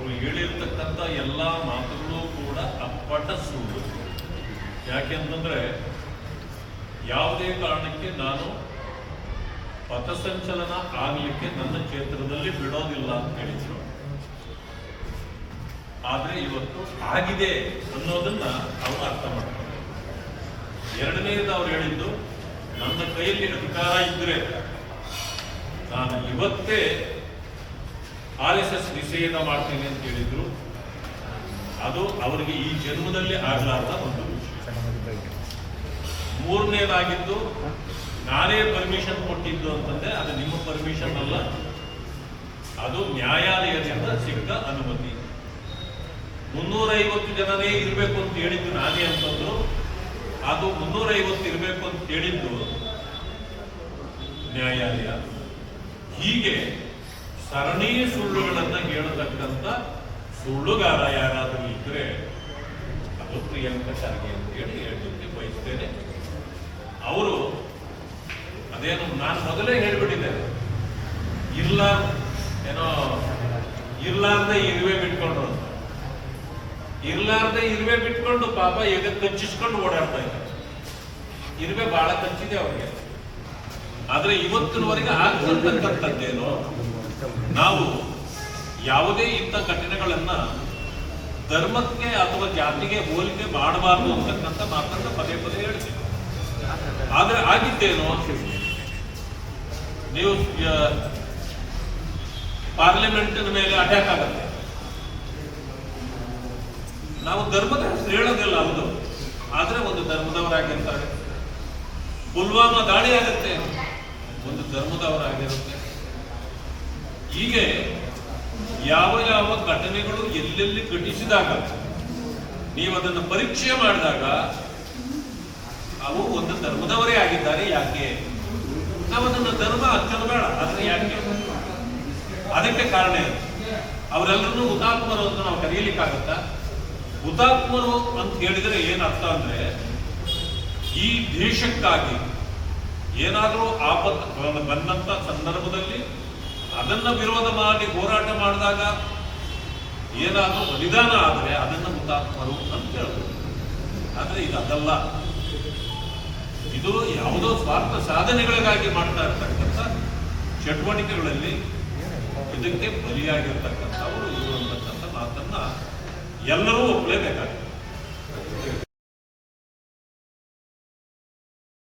ಅವರು ಹೇಳಿರ್ತಕ್ಕಂಥ ಎಲ್ಲ ಮಾತುಗಳು ಕೂಡ ಅಪ್ಪಟ ಸುಳ್ಳು ಯಾಕೆಂತಂದ್ರೆ ಯಾವುದೇ ಕಾರಣಕ್ಕೆ ನಾನು ಪಥಸಂಚಲನ ಆಗಲಿಕ್ಕೆ ನನ್ನ ಕ್ಷೇತ್ರದಲ್ಲಿ ಬಿಡೋದಿಲ್ಲ ಅಂತ ಹೇಳಿದ್ರು. ಆದ್ರೆ ಇವತ್ತು ಆಗಿದೆ ಅನ್ನೋದನ್ನ ಅವರು ಅರ್ಥ ಮಾಡ್ತಾರೆ ಎರಡನೇದು ಅವ್ರು ಹೇಳಿದ್ದು, ನನ್ನ ಕೈಯಲ್ಲಿ ಅಧಿಕಾರ ಇದ್ರೆ ನಾನು ಇವತ್ತೇ ಆರ್ ಎಸ್ ಎಸ್ ನಿಷೇಧ ಮಾಡ್ತೇನೆ ಅಂತ ಹೇಳಿದ್ರು. ಅದು ಅವರಿಗೆ ಈ ಜನ್ಮದಲ್ಲಿ ಆಗಲಾರದ ಒಂದು ಮೂರನೇದಾಗಿದ್ದು, ನಾನೇ ಪರ್ಮಿಷನ್ ಕೊಟ್ಟಿದ್ದು ಅಂತಂದ್ರೆ ಅದು ನಿಮ್ಮ ಪರ್ಮಿಷನ್ ಅಲ್ಲ. ಅದು ನ್ಯಾಯಾಲಯದಿಂದ ಸಿಕ್ಕ ಅನುಮತಿ. ಮುನ್ನೂರೈವತ್ತು ಜನನೇ ಇರಬೇಕು ಅಂತ ಹೇಳಿದ್ದು ನಾನೇ ಅಂತಂದ್ರು. ಅದು ಮುನ್ನೂರೈವತ್ತು ಇರಬೇಕು ಅಂತ ಹೇಳಿದ್ದು ನ್ಯಾಯಾಲಯ. ಹೀಗೆ ಸರಣಿ ಸುಳ್ಳುಗಳನ್ನ ಹೇಳತಕ್ಕಂತ ಸುಳ್ಳುಗಾರ ಯಾರಾದರೂ ಇದ್ರೆ ಅದು ಪ್ರಿಯಾಂಕ ಖರ್ಗೆ ಅಂತ ಹೇಳಿ ಹೇಳಲಿಕ್ಕೆ ಬಯಸ್ತೇನೆ. ಅವರು ಅದೇನು ನಾನು ಮೊದಲೇ ಹೇಳ್ಬಿಟ್ಟಿದ್ದೇನೆ. ಇಲ್ಲ, ಏನೋ ಇರ್ಲಾರ್ದೆ ಇರುವೆ ಬಿಟ್ಕೊಂಡ್ರು ಅಂತ. ಇರ್ಲಾರ್ದೆ ಇರುವೆ ಬಿಟ್ಕೊಂಡು ಪಾಪ ಈಗ ಕಚ್ಚಿಸ್ಕೊಂಡು ಓಡಾಡ್ತಾ ಇದ್ದಾರೆ. ಇರುವೆ ಬಹಳ ಕಚ್ಚಿದೆ ಅವ್ರಿಗೆ. ಆದ್ರೆ ಇವತ್ತಿನವರೆಗೆ ಆಗ್ತಿರ್ತಕ್ಕಂಥದ್ದೇನು ನಾವು ಯಾವುದೇ ಇಂಥ ಘಟನೆಗಳನ್ನ ಧರ್ಮಕ್ಕೆ ಅಥವಾ ಜಾತಿಗೆ ಹೋಲಿಕೆ ಮಾಡಬಾರದು ಅಂತಕ್ಕಂಥ ಮಾತನ್ನ ಪದೇ ಪದೇ ಹೇಳ್ತೀವಿ. ಆದ್ರೆ ಆಗಿದ್ದೇನು ನೀವು ಪಾರ್ಲಿಮೆಂಟಿನ ಮೇಲೆ ಅಟ್ಯಾಕ್ ಆಗುತ್ತೆ. ನಾವು ಧರ್ಮದ ಹೆಸರು ಹೇಳೋದಿಲ್ಲ, ಹೌದು. ಆದ್ರೆ ಒಂದು ಧರ್ಮದವರಾಗಿರ್ತಾರೆ. ಪುಲ್ವಾಮಾ ದಾಳಿ ಆಗುತ್ತೆ. ಒಂದು ಧರ್ಮದವರಾಗಿರುತ್ತೆ. ಹೀಗೆ ಯಾವ ಯಾವ ಘಟನೆಗಳು ಎಲ್ಲೆಲ್ಲಿ ಘಟಿಸಿದಾಗ ನೀವು ಅದನ್ನು ಪರೀಕ್ಷೆ ಮಾಡಿದಾಗ ಅವು ಒಂದು ಧರ್ಮದವರೇ ಆಗಿದ್ದಾರೆ, ಯಾಕೆ? ನಾವು ಧರ್ಮ ಹಚ್ಚಲು ಬೇಡ, ಆದ್ರೆ ಯಾಕೆ? ಅದಕ್ಕೆ ಕಾರಣ ಏನು? ಅವರೆಲ್ಲರೂ ಹುತಾತ್ಮರು ಅಂತ ನಾವು ಕರೆಯಲಿಕ್ಕಾಗತ್ತಾ? ಹುತಾತ್ಮರು ಅಂತ ಹೇಳಿದ್ರೆ ಏನ್ ಅರ್ಥ ಅಂದ್ರೆ, ಈ ದೇಶಕ್ಕಾಗಿ ಏನಾದರೂ ಆಪತ್ತು, ಬಂದಂತ ಸಂದರ್ಭದಲ್ಲಿ ಅದನ್ನ ವಿರೋಧ ಮಾಡಿ ಹೋರಾಟ ಮಾಡಿದಾಗ ಏನಾದರೂ ಬಲಿದಾನ ಆದರೆ ಅದನ್ನ ಹುತಾತ್ಮರು ಅಂತ ಹೇಳ್ಬೋದು. ಆದರೆ ಇದು ಅದಲ್ಲ. ಇದು ಯಾವುದೋ ಸ್ವಾರ್ಥ ಸಾಧನೆಗಳಿಗಾಗಿ ಮಾಡ್ತಾ ಇರ್ತಕ್ಕಂಥ ಚಟುವಟಿಕೆಗಳಲ್ಲಿ ಇದಕ್ಕೆ ಬಲಿಯಾಗಿರ್ತಕ್ಕಂಥವರು ಇರುವಂತಕ್ಕಂಥ ಮಾತನ್ನ ಎಲ್ಲರೂ ಒಪ್ಪಲೇಬೇಕಾಗ್ತದೆ